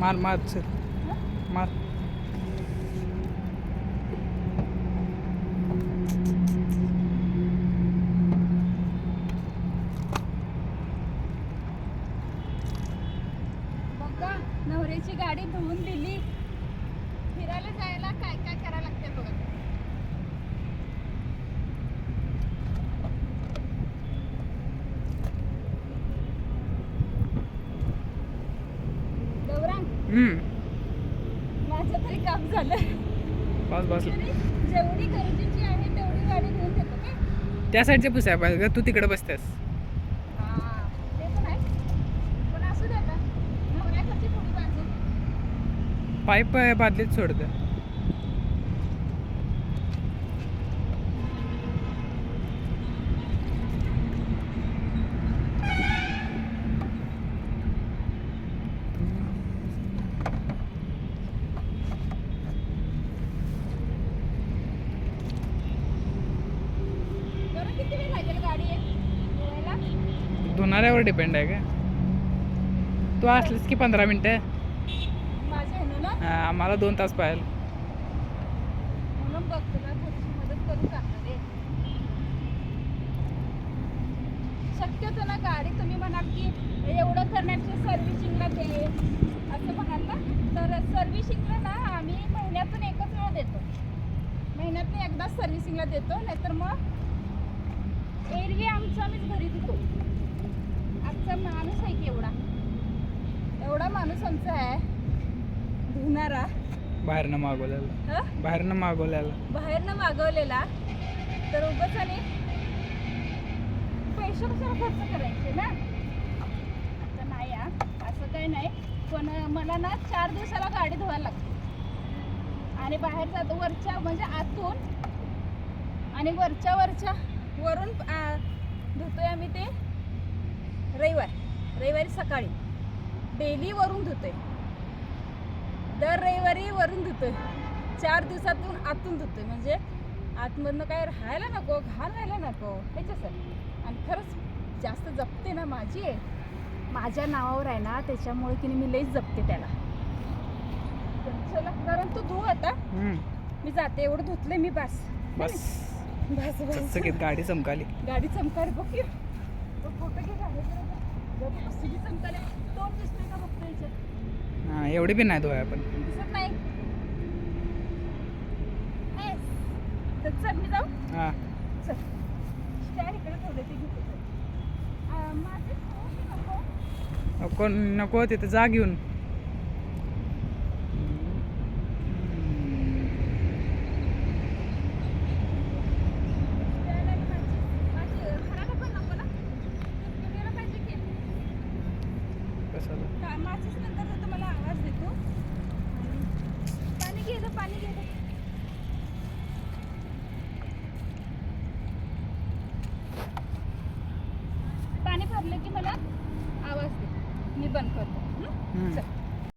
मार मार चल. मार. बघा नवऱ्याची गाडी धुवून दिली. फिरायला जायला काय काय करायला लागते बघा. माझं तरी काम झालं बस बस. जेवढी गरजेची आहे तेवढी गाडी धुवून देतो काय त्या साईडचे पुसाय पाहिजे तू तिकडे बसतेस. पाईप बादलीत सोडते बरं किती वेळ लागेल गाडी धुवायला धुणाऱ्यावर डिपेंड आहे का तू असलीस की पंधरा मिनटं. हा, आम्हाला दोन तास पाहिजे शक्यतो ना गाडी तुम्ही म्हणाल की एवढं करण्याची सर्व्हिसिंगला दे असं म्हणाल ना? तर सर्व्हिसिंगला ना आम्ही महिन्यातून एकच वेळ देतो. महिन्यातून एकदाच सर्व्हिसिंगला देतो नाहीतर मग एरवी आमचं आम्हीच घरी देतो. आमचा माणूस आहे की एवढा? एवढा माणूस आमचा आहे. धुणारा. बाहेरनं मागवलेला. हं? बाहेरनं मागवलेला. बाहेरनं मागवलेला. तर उगाच आणि पैसे कशाला खर्च करायचे ना? आता नाही हा, असं काही नाही. पण मला ना चार दिवसाला गाडी धुवायला लागते. आणि बाहेर जातो वरच्या म्हणजे आतून. आणि वरच्या वरच्या वरून धुतोय आम्ही ते. रविवार रविवारी सकाळी. डेली वरून धुतोय. दर रविवारी वरून धुतोय. चार दिवसातून आतून धुतोय. म्हणजे आतमधनं काय राहायला नको घाण राहायला नको. ह्याच्यासाठी आणि खरंच जास्त जपते ना माझी. आहे माझ्या नावावर आहे ना त्याच्यामुळे की नाही मी लईच जपते त्याला. चला कारण तू धु आता. मी जाते एवढं धुतले मी बस. बस. बस गाडी चमकाली. गाडी चमकार बघ फोटो घे. हा एवढी बी नाही धुवाय आपण. हा. नको. नको नको तिथं जा घेऊन स्टँड आणि माझी माझी घराला पण नको ना तुम्हाला पाहिजे की कशाला नंतर तुम्हाला आवाज देतो. पाणी पाणी. पाणी भरलं की मला आवाज दे. मी बंद करतो. चल.